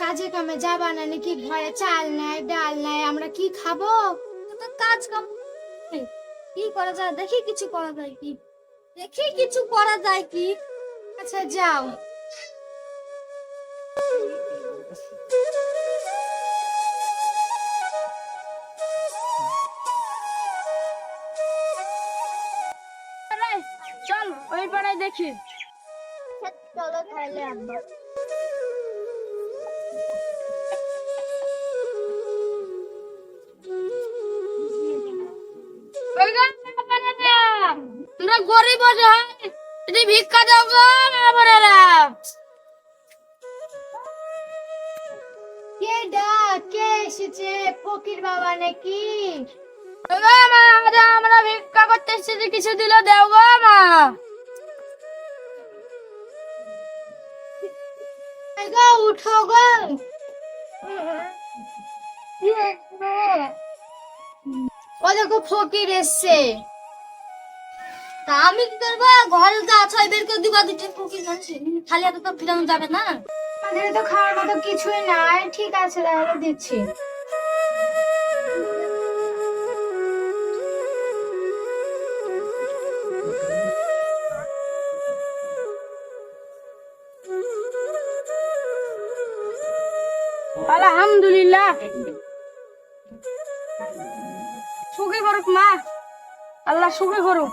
কাজে কামে যাবা না নাকি ঘরে? চাল নাই, ডাল নাই, আমরা কি খাব? তো কাজ কাম। কি করা যায়? দেখি কিছু করা যায় কি? দেখি কিছু করা যায় কি? আচ্ছা যাও। চল ওই পাড়ায় দেখি। চলো তাহলে আব্বা গরিব হয় যদি ভিক্ষা দাও গো বাবারা কে ডা কে এসেছে? ফকির বাবা নাকি? আমরা ভিক্ষা করতে এসেছি কিছু দিল দেও গো মা। উঠো গো। ফকির তা আমি করব? ঘরে তো আছে বের করে দিবা দুটো কুকি জানছি খালি যাবে না। তো খাওয়ার মতো কিছুই নাই। ঠিক আছে, তাহলে দিচ্ছি। আলহামদুলিল্লাহ। সুখী করুক মা। আল্লাহ সুখী করুক।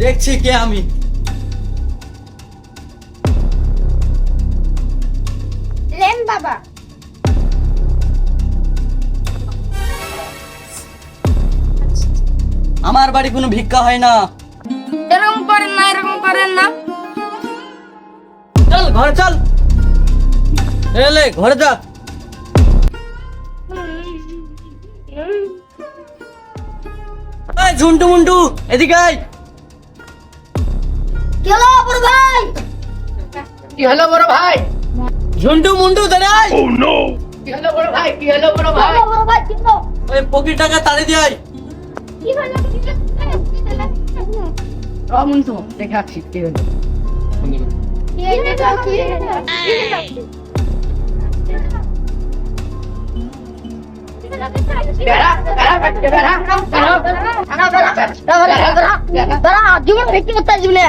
দেখছি কে আমি বাবা। আমার বাড়ি কোনো ভিক্ষা হয় না। এরকম করেন না এরকম করেন না। চল ঘরে চল। এলে ঘরে যা। এই ঝুন্টু মুন্টু এদিকে আয়। গেল বড় ভাই? কি হলো বড় ভাই? ঝুন্টু মুন্টু দাঁড়াই কি হলো বড় ভাই কি হলো বড় ভাই বড় ভাই কি হলো? ওই পকির টাকা তাড়ি আয় কি হলো? কি হলো? রমন তো দেখাচ্ছি কি হলো কি হলো? কি হলো? বেড়া বেড়া বেড়া বেড়া দাঁড়া, জীবন ভিত্তি করতে আসবি না।